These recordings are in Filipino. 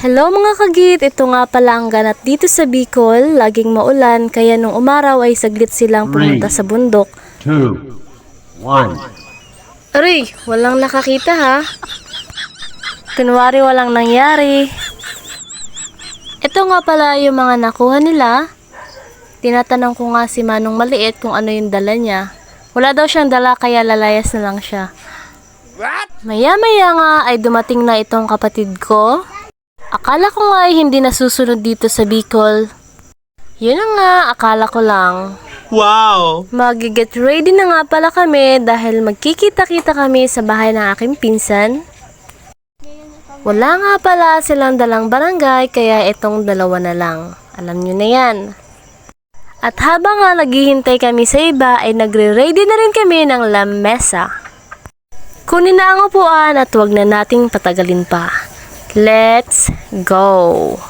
Hello mga kagit, ito nga pala ang ganat dito sa Bicol, laging maulan kaya nung umaraw ay saglit silang pumunta sa bundok. two, one. Aray, walang nakakita ha. Kunwari walang nangyari. Ito nga pala yung mga nakuha nila. Tinatanong ko nga si Manong Maliit kung ano yung dala niya. Wala daw siyang dala kaya lalayas na lang siya. Maya-maya nga ay dumating na itong kapatid ko. Akala ko nga ay hindi nasusunod dito sa Bicol. Yun na nga, akala ko lang. Wow! Mag-get ready na nga pala kami dahil magkikita-kita kami sa bahay ng aking pinsan. Wala nga pala silang dalang barangay kaya itong dalawa na lang. Alam nyo na yan. At habang nga naghihintay kami sa iba ay nagre-ready na rin kami ng lamesa. Kunin na ang upuan at wag na nating patagalin pa. Let's go!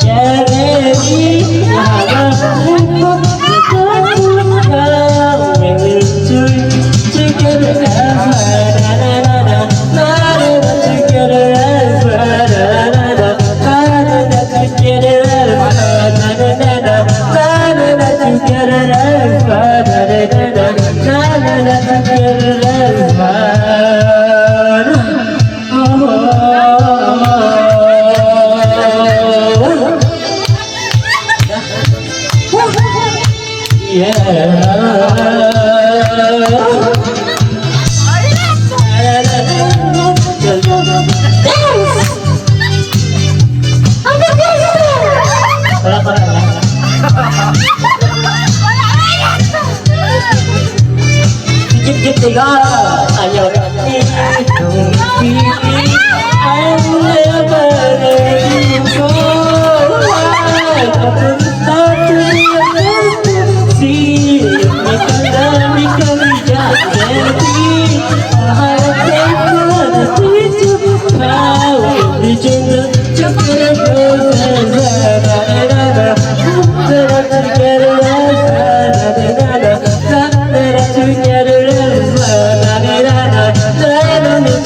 Yeah. Give,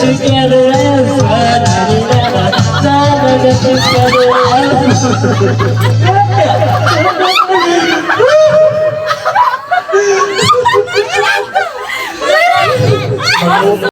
Thank you.